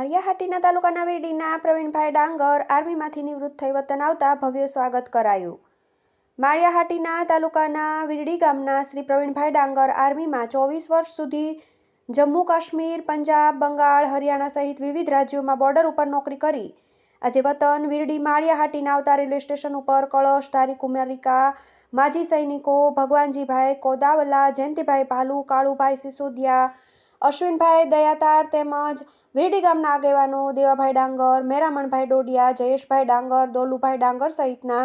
માળિયાહાટીના તાલુકાના વેડીના પ્રવીણભાઈ ડાંગર આર્મીમાંથી નિવૃત્ત થઈ વતન આવતા ભવ્ય સ્વાગત કરાયું. માળિયાહાટીના તાલુકાના વિરડી ગામના શ્રી પ્રવીણભાઈ ડાંગર આર્મીમાં ચોવીસ વર્ષ સુધી જમ્મુ કાશ્મીર, પંજાબ, બંગાળ, હરિયાણા સહિત વિવિધ રાજ્યોમાં બોર્ડર ઉપર નોકરી કરી. આજે વતન વિરડી માળિયાહાટીના આવતા રેલવે સ્ટેશન ઉપર કળશ, ધારી કુમારિકા, માજી સૈનિકો, ભગવાનજીભાઈ કોદાવલા, જયંતિભાઈ ભાલુ, કાળુભાઈ સિસોદિયા, અશ્વિનભાઈ દયાતાર તેમજ વીરડી ગામના આગેવાનો દેવાભાઈ ડાંગર, મેરામણભાઈ ડોડિયા, જયેશભાઈ ડાંગર, દોલુભાઈ ડાંગર સહિતના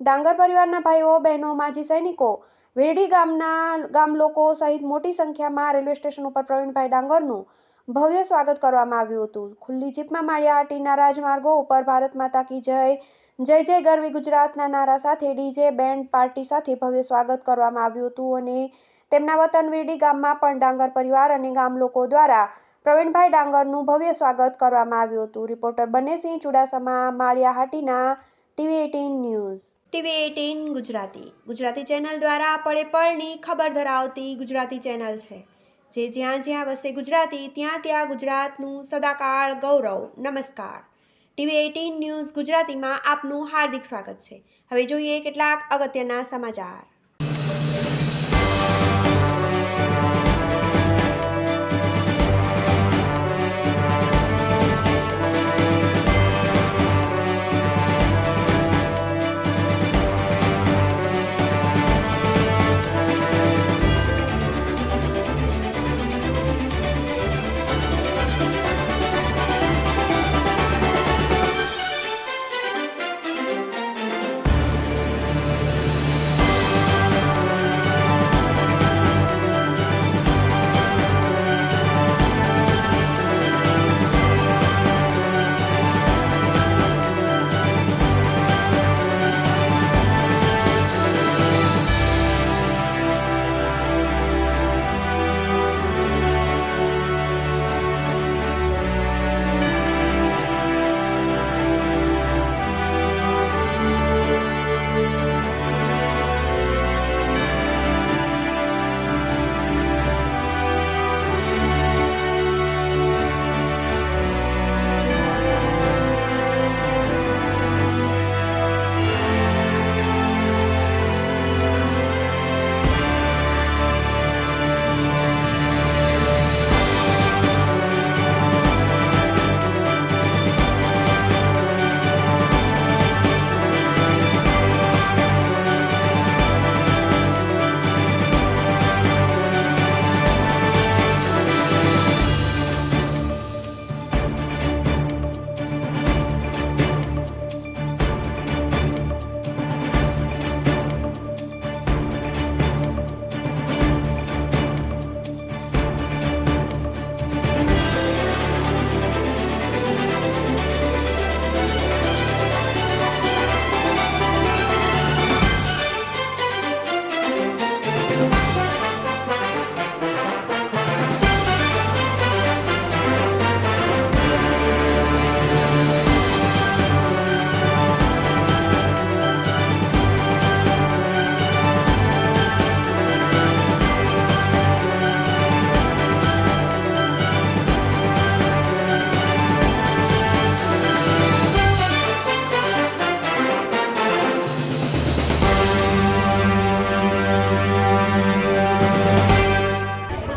ડાંગર પરિવારના ભાઈઓ, બહેનો, માજી સૈનિકો વીરડી ગામના ગામ લોકો સહિત મોટી સંખ્યામાં રેલવે સ્ટેશન ઉપર પ્રવીણભાઈ ડાંગરનું ભવ્ય સ્વાગત કરવામાં આવ્યું હતું. ખુલ્લી જીપમાં માળિયાહાટીના રાજમાર્ગો ઉપર ભારત માતા કી જય જય જય ગરવી ગુજરાતના નારા સાથે ડીજે, બેન્ડ પાર્ટી સાથે ભવ્ય સ્વાગત કરવામાં આવ્યું હતું અને તેમના વતન વીરડી ગામમાં પણ ડાંગર પરિવાર અને ગામ લોકો દ્વારા પ્રવીણભાઈ ડાંગરનું ભવ્ય સ્વાગત કરવામાં આવ્યું હતું. Reporter Banesinh Chudasama Maliyahatina TV eighteen news. TV eighteen Gujarati. Gujarati channel દ્વારા પળે પળની ખબર ધરાવતી ગુજરાતી ચેનલ છે. જે જ્યાં જ્યાં વસે ગુજરાતી, ત્યાં ત્યાં ગુજરાતનું સદાકાળ ગૌરવ. નમસ્કાર. ટીવી એટીન ન્યૂઝ ગુજરાતીમાં આપનું હાર્દિક સ્વાગત છે. હવે જોઈએ કેટલાક અગત્યના સમાચાર.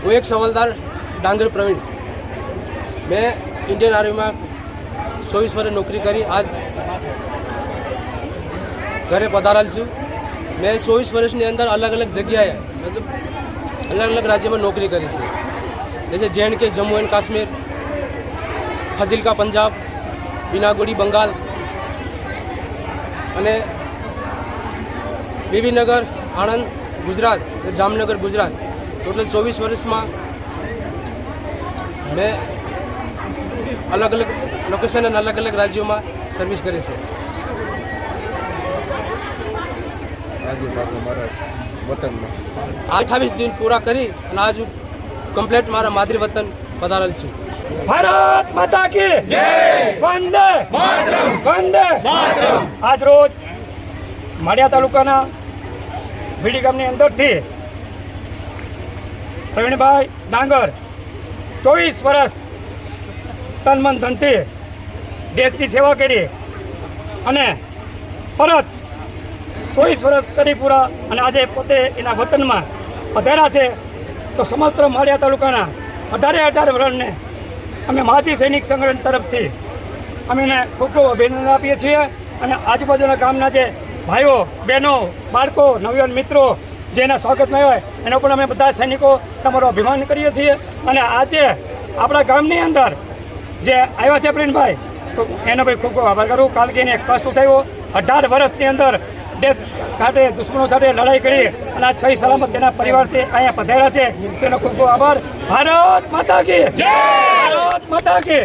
હું એક સવાલદાર ડાંગર પ્રવીણ. મેં ઇન્ડિયન આર્મીમાં ચોવીસ વર્ષ નોકરી કરી. આજ ઘરે પધારેલ છું. મેં ચોવીસ વર્ષની અંદર અલગ અલગ જગ્યાએ, મતલબ અલગ અલગ રાજ્યમાં નોકરી કરી છે. જૈસે જે કે જમ્મુ એન્ડ કાશ્મીર, ફાઝિલકા પંજાબ બિનાગુડી બંગાળ અને બીબીનગર આણંદ, ગુજરાત જામનગર, ગુજરાત. ટોટલ ચોવીસ વર્ષમાં મેં અલગ અલગ લોકેશન અને અલગ અલગ રાજ્યોમાં સર્વિસ કરી છે. અઠાવીસ દિન પૂરા કરી અને આજ હું કમ્પ્લેટ મારા માતૃ વતન પધારેલ છું. ભારત માતા કી વંદે વંદે આજ રોજ માળિયા તાલુકાના ભીડી ગામની અંદરથી પ્રવીણભાઈ ડાંગર, ચોવીસ વર્ષ તન મન ધનથી દેશની સેવા કરી અને પરત ચોવીસ વર્ષ કરી પૂરા અને આજે પોતે એના વતનમાં પધાર્યા છે. તો સમસ્ત માળિયા તાલુકાના અઢારે અઢાર વરણને અમે માજી સૈનિક સંગઠન તરફથી અમે એને ખૂબ ખૂબ અભિનંદન આપીએ છીએ. અને આજુબાજુના ગામના જે ભાઈઓ, બહેનો, બાળકો, નવયુવાન મિત્રો જેના સ્વાગતમાં હોય, એનો પણ અમે બધા સૈનિકો તમારો અભિમાન કરીએ છીએ. અને આજે આપણા ગામની અંદર જે આવ્યા છે પ્રિન્ટભાઈ તો એનો ભાઈ ખૂબ ખૂબ આભાર કરું. કારણ કે એને કષ્ટ ઉઠાવ્યો. અઢાર વર્ષની અંદર દેશ સાથે દુશ્મનો સાથે લડાઈ કરી અને આ સહી સલામત તેના પરિવારથી અહીંયા પધાર્યા છે. તેનો ખૂબ ખૂબ આભાર. ભારત માતા કી ભારત માતા કી